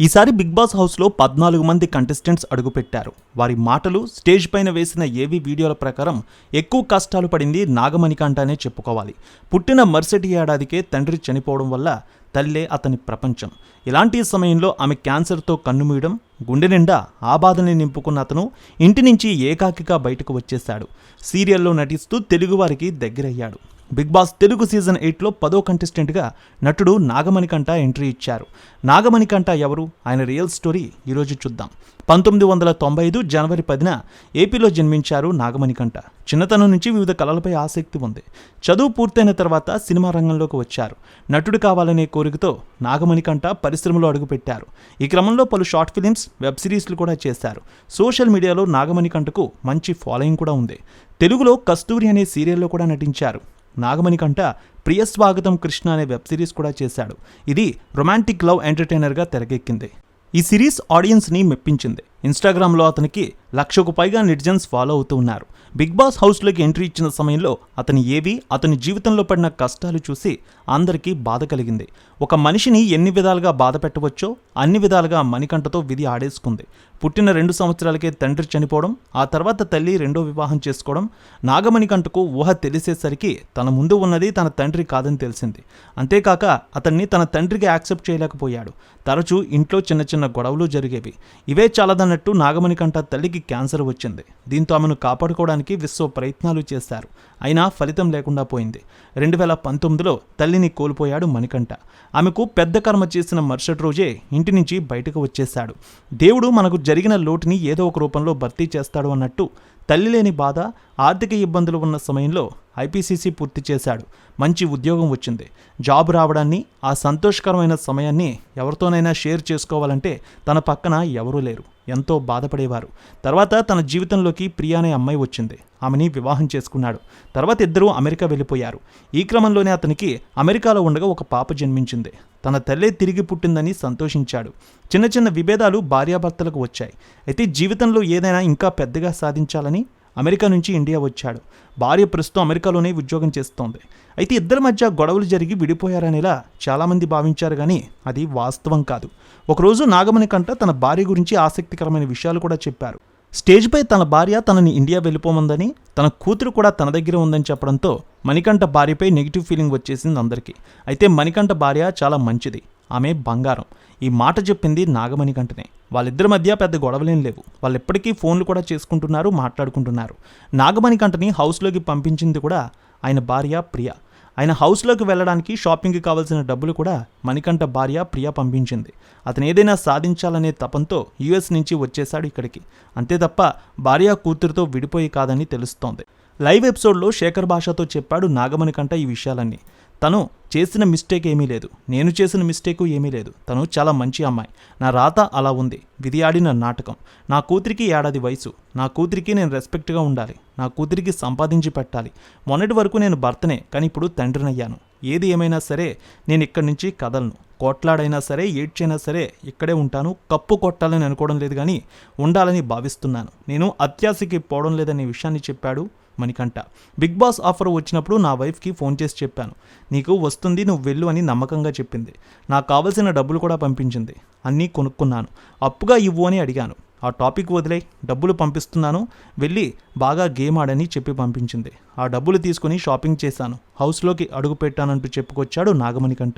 ఈసారి big boss హౌస్లో పద్నాలుగు మంది కంటెస్టెంట్స్ అడుగుపెట్టారు. వారి మాటలు స్టేజ్ పైన వేసిన ఏవి వీడియోల ప్రకారం ఎక్కువ కష్టాలు పడింది నాగమణికంటనే చెప్పుకోవాలి. పుట్టిన మరుసటి ఏడాదికే తండ్రి చనిపోవడం వల్ల తల్లే అతని ప్రపంచం. ఇలాంటి సమయంలో ఆమె క్యాన్సర్తో కన్నుమూయడం గుండె నిండా ఆ బాధని నింపుకున్న అతను ఇంటి నుంచి ఏకాకిగా బయటకు వచ్చేశాడు. సీరియల్లో నటిస్తూ తెలుగువారికి దగ్గరయ్యాడు. బిగ్ బాస్ తెలుగు సీజన్ ఎయిట్లో పదో కంటెస్టెంట్గా నటుడు నాగమణికంట ఎంట్రీ ఇచ్చారు. నాగమణికంట ఎవరు? ఆయన రియల్ స్టోరీ ఈరోజు చూద్దాం. పంతొమ్మిది వందల తొంభై ఐదు జనవరి పదిన ఏపీలో జన్మించారు నాగమణికంట చిన్నతనం నుంచి వివిధ కళలపై ఆసక్తి ఉంది. చదువు పూర్తయిన తర్వాత సినిమా రంగంలోకి వచ్చారు. నటుడు కావాలనే కోరికతో నాగమణికంట పరిశ్రమలో అడుగుపెట్టారు. ఈ క్రమంలో పలు షార్ట్ ఫిలిమ్స్ వెబ్ సిరీస్లు కూడా చేశారు. సోషల్ మీడియాలో నాగమణికంటకు మంచి ఫాలోయింగ్ కూడా ఉంది. తెలుగులో కస్తూరి అనే సీరియల్లో కూడా నటించారు. నాగమణికంట ప్రియ స్వాగతం కృష్ణ అనే వెబ్ సిరీస్ కూడా చేశాడు. ఇది రొమాంటిక్ లవ్ ఎంటర్టైనర్గా తెరకెక్కింది. ఈ సిరీస్ ఆడియన్స్ని మెప్పించింది. ఇన్స్టాగ్రామ్లో అతనికి లక్షకు పైగా నెటిజన్స్ ఫాలో అవుతూ ఉన్నారు. బిగ్ బాస్ హౌస్లోకి ఎంట్రీ ఇచ్చిన సమయంలో అతని ఏవి అతని జీవితంలో పడిన కష్టాలు చూసి అందరికీ బాధ కలిగింది. ఒక మనిషిని ఎన్ని విధాలుగా బాధ పెట్టవచ్చో అన్ని విధాలుగా మణికంఠతో విధి ఆడేసుకుంది. పుట్టిన రెండు సంవత్సరాలకే తండ్రి చనిపోవడం ఆ తర్వాత తల్లి రెండో వివాహం చేసుకోవడం నాగమణికంఠకు ఊహ తెలిసేసరికి తన ముందు ఉన్నది తన తండ్రి కాదని తెలిసింది. అంతేకాక అతన్ని తన తండ్రికి యాక్సెప్ట్ చేయలేకపోయాడు. తరచూ ఇంట్లో చిన్న చిన్న గొడవలు జరిగేవి. ఇవే చాలదన్నట్టు నాగమణికంఠ తల్లికి క్యాన్సర్ వచ్చింది. దీంతో ఆమెను కాపాడుకోవడానికి విశ్వ ప్రయత్నాలు చేశారు. అయినా ఫలితం లేకుండా పోయింది. రెండు వేల పంతొమ్మిదిలో తల్లిని కోల్పోయాడు మణికంఠ. ఆమెకు పెద్ద కర్మ చేసిన మరుసటి రోజే ఇంటి నుంచి బయటకు వచ్చేశాడు. దేవుడు మనకు జరిగిన లోటుని ఏదో ఒక రూపంలో భర్తీ చేస్తాడు అన్నట్టు తల్లి లేని బాధ ఆర్థిక ఇబ్బందులు ఉన్న సమయంలో ఐపీసీసీ పూర్తి చేశాడు. మంచి ఉద్యోగం వచ్చింది. జాబ్ రావడాన్ని ఆ సంతోషకరమైన సమయాన్ని ఎవరితోనైనా షేర్ చేసుకోవాలంటే తన పక్కన ఎవరూ లేరు. ఎంతో బాధపడేవారు. తర్వాత తన జీవితంలోకి ప్రియా అనే అమ్మాయి వచ్చింది. ఆమెని వివాహం చేసుకున్నాడు. తర్వాత ఇద్దరూ అమెరికా వెళ్ళిపోయారు. ఈ క్రమంలోనే అతనికి అమెరికాలో ఉండగా ఒక పాప జన్మించింది. తన తల్లే తిరిగి పుట్టిందని సంతోషించాడు. చిన్న చిన్న విభేదాలు భార్యాభర్తలకు వచ్చాయి. అయితే జీవితంలో ఏదైనా ఇంకా పెద్దగా సాధించాలని అమెరికా నుంచి ఇండియా వచ్చాడు. భార్య ప్రస్తుతం అమెరికాలోనే ఉద్యోగం చేస్తోంది. అయితే ఇద్దరి మధ్య గొడవలు జరిగి విడిపోయారనేలా చాలామంది భావించారు కానీ అది వాస్తవం కాదు. ఒకరోజు నాగమణి కంట తన భార్య గురించి ఆసక్తికరమైన విషయాలు కూడా చెప్పారు. స్టేజ్పై తన భార్య తనని ఇండియా వెళ్ళిపోమందని తన కూతురు కూడా తన దగ్గర ఉందని చెప్పడంతో మణికంఠ భార్యపై నెగిటివ్ ఫీలింగ్ వచ్చేసింది అందరికీ. అయితే మణికంఠ భార్య చాలా మంచిది. ఆమె బంగారం. ఈ మాట చెప్పింది నాగమణికంఠనే. వాళ్ళిద్దరి మధ్య పెద్ద గొడవలేం లేవు. వాళ్ళు ఎప్పటికీ ఫోన్లు కూడా చేసుకుంటున్నారు మాట్లాడుకుంటున్నారు. నాగమణికంఠని హౌస్లోకి పంపించింది కూడా ఆయన భార్య ప్రియ. ఆయన హౌస్లోకి వెళ్ళడానికి షాపింగ్కి కావాల్సిన డబ్బులు కూడా మణికంఠ భార్య ప్రియ పంపించింది. అతను ఏదైనా సాధించాలనే తపంతో యుఎస్ నుంచి వచ్చేశాడు ఇక్కడికి. అంతే తప్ప భార్య కూతురుతో విడిపోయి కాదని తెలుస్తోంది. లైవ్ ఎపిసోడ్లో శేఖర్ భాషతో చెప్పాడు నాగమణికంఠ ఈ విషయాలన్నీ. తను చేసిన మిస్టేక్ ఏమీ లేదు. నేను చేసిన మిస్టేకు ఏమీ లేదు. తను చాలా మంచి అమ్మాయి. నా రాత అలా ఉంది. విధి ఆడిన నాటకం. నా కూతురికి ఏడాది వయసు. నా కూతురికి నేను రెస్పెక్ట్గా ఉండాలి. నా కూతురికి సంపాదించి పెట్టాలి. మొన్నటి వరకు నేను భర్తనే కానీ ఇప్పుడు తండ్రినయ్యాను. ఏది ఏమైనా సరే నేను ఇక్కడి నుంచి కదలను. కోట్లాడైనా సరే ఏడ్చైనా సరే ఇక్కడే ఉంటాను. కప్పు కొట్టాలని అనుకోవడం లేదు కానీ ఉండాలని భావిస్తున్నాను. నేను అత్యాశకి పోవడం లేదనే విషయాన్ని చెప్పాడు. మణికంఠ. బిగ్ బాస్ ఆఫర్ వచ్చినప్పుడు నా వైఫ్కి ఫోన్ చేసి చెప్పాను. నీకు వస్తుంది నువ్వు వెళ్ళు అని నమ్మకంగా చెప్పింది. నాకు కావలసిన డబ్బులు కూడా పంపించింది. అన్నీ కొనుక్కున్నాను. అప్పుగా ఇవ్వు అని అడిగాను. ఆ టాపిక్ వదిలే డబ్బులు పంపిస్తున్నాను. వెళ్ళి బాగా గేమ్ ఆడని చెప్పి పంపించింది. ఆ డబ్బులు తీసుకుని షాపింగ్ చేశాను. హౌస్లోకి అడుగు పెట్టానంటూ చెప్పుకొచ్చాడు నాగమణికంఠ.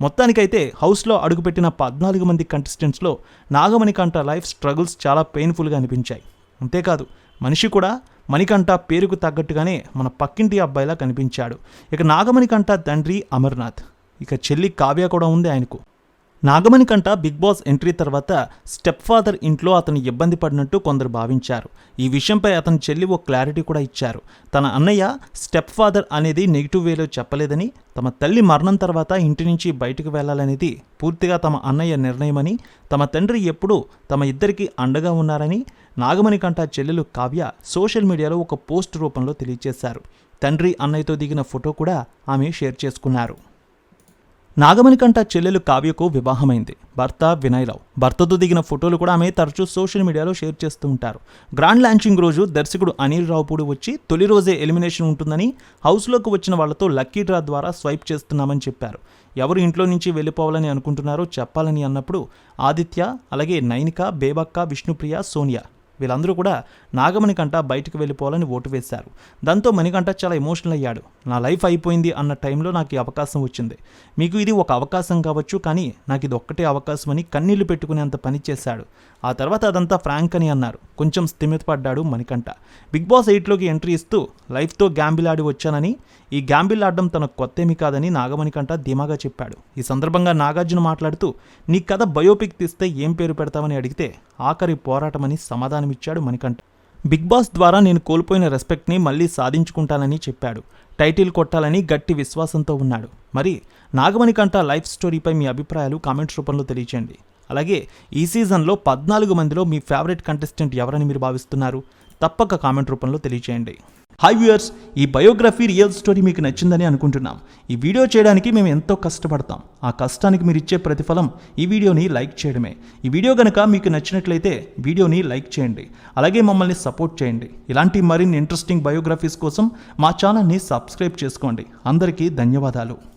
మొత్తానికైతే హౌస్లో అడుగుపెట్టిన పద్నాలుగు మంది కంటెస్టెంట్స్లో నాగమణికంఠ లైఫ్ స్ట్రగుల్స్ చాలా పెయిన్ఫుల్గా అనిపించాయి. అంతేకాదు మనిషి కూడా మణికంఠ పేరుకు తగ్గట్టుగానే మన పక్కింటి అబ్బాయిలా కనిపించాడు. ఇక నాగమణికంఠ తండ్రి అమర్నాథ్. ఇక చెల్లి కావ్య కూడా ఉంది ఆయనకు. నాగమణికంట బిగ్ బాస్ ఎంట్రీ తర్వాత స్టెప్ ఫాదర్ ఇంట్లో అతను ఇబ్బంది పడినట్టు కొందరు భావించారు. ఈ విషయంపై అతని చెల్లి ఓ క్లారిటీ కూడా ఇచ్చారు. తన అన్నయ్య స్టెప్ ఫాదర్ అనేది నెగిటివ్ వేలో చెప్పలేదని తమ తల్లి మరణం తర్వాత ఇంటి నుంచి బయటకు వెళ్ళాలనేది పూర్తిగా తమ అన్నయ్య నిర్ణయమని తమ తండ్రి ఎప్పుడూ తమ ఇద్దరికి అండగా ఉన్నారని నాగమణికంట చెల్లెలు కావ్య సోషల్ మీడియాలో ఒక పోస్ట్ రూపంలో తెలియజేశారు. తండ్రి అన్నయ్యతో దిగిన ఫోటో కూడా ఆమె షేర్ చేసుకున్నారు. నాగమణికంట చెల్లెలు కావ్యకు వివాహమైంది. భర్త వినయ్రావు. భర్తతో దిగిన ఫోటోలు కూడా ఆమె తరచూ సోషల్ మీడియాలో షేర్ చేస్తూ ఉంటారు. గ్రాండ్ లాంచింగ్ రోజు దర్శకుడు అనిల్ రావుపూడి వచ్చి తొలి రోజే ఎలిమినేషన్ ఉంటుందని హౌస్లోకి వచ్చిన వాళ్ళతో లక్కీ డ్రా ద్వారా స్వైప్ చేస్తున్నామని చెప్పారు. ఎవరు ఇంట్లో నుంచి వెళ్ళిపోవాలని అనుకుంటున్నారో చెప్పాలని అన్నప్పుడు ఆదిత్య అలాగే నైనిక బేబక్క విష్ణుప్రియ సోనియా వీళ్ళందరూ కూడా నాగమణికంట బయటకు వెళ్ళిపోవాలని ఓటు వేశారు. దాంతో మణికంట చాలా ఎమోషనల్ అయ్యాడు. నా లైఫ్ అయిపోయింది అన్న టైంలో నాకు ఈ అవకాశం వచ్చింది. మీకు ఇది ఒక అవకాశం కావచ్చు కానీ నాకు ఇది ఒక్కటే అవకాశం అని కన్నీళ్ళు పెట్టుకునేంత పని చేశాడు. ఆ తర్వాత అదంతా ఫ్రాంక్ అని అన్నారు. కొంచెం స్థిమితపడ్డాడు మణికంఠ. బిగ్ బాస్ ఎయిట్లోకి ఎంట్రీ ఇస్తూ లైఫ్తో గ్యాంబిల్ ఆడి వచ్చానని ఈ గ్యాంబిల్ ఆడడం తనకు కొత్తేమి కాదని నాగమణికంఠ ధీమాగా చెప్పాడు. ఈ సందర్భంగా నాగార్జున మాట్లాడుతూ నీ కథ బయోపిక్ తీస్తే ఏం పేరు పెడతావని అడిగితే ఆఖరి పోరాటమని సమాధానమిచ్చాడు మణికంఠ. బిగ్ బాస్ ద్వారా నేను కోల్పోయిన రెస్పెక్ట్ని మళ్ళీ సాధించుకుంటానని చెప్పాడు. టైటిల్ కొట్టాలని గట్టి విశ్వాసంతో ఉన్నాడు. మరి నాగమణికంఠ లైఫ్ స్టోరీపై మీ అభిప్రాయాలు కామెంట్స్ రూపంలో తెలియచేయండి. అలాగే ఈ సీజన్లో పద్నాలుగు మందిలో మీ ఫేవరెట్ కంటెస్టెంట్ ఎవరని మీరు భావిస్తున్నారు? తప్పక కామెంట్ రూపంలో తెలియచేయండి. హై వ్యూయర్స్ ఈ బయోగ్రఫీ రియల్ స్టోరీ మీకు నచ్చిందని అనుకుంటున్నాం. ఈ వీడియో చేయడానికి మేము ఎంతో కష్టపడతాం. ఆ కష్టానికి మీరు ఇచ్చే ప్రతిఫలం ఈ వీడియోని లైక్ చేయడమే. ఈ వీడియో కనుక మీకు నచ్చినట్లయితే వీడియోని లైక్ చేయండి. అలాగే మమ్మల్ని సపోర్ట్ చేయండి. ఇలాంటి మరిన్ని ఇంట్రెస్టింగ్ బయోగ్రఫీస్ కోసం మా ఛానల్ని సబ్స్క్రైబ్ చేసుకోండి. అందరికీ ధన్యవాదాలు.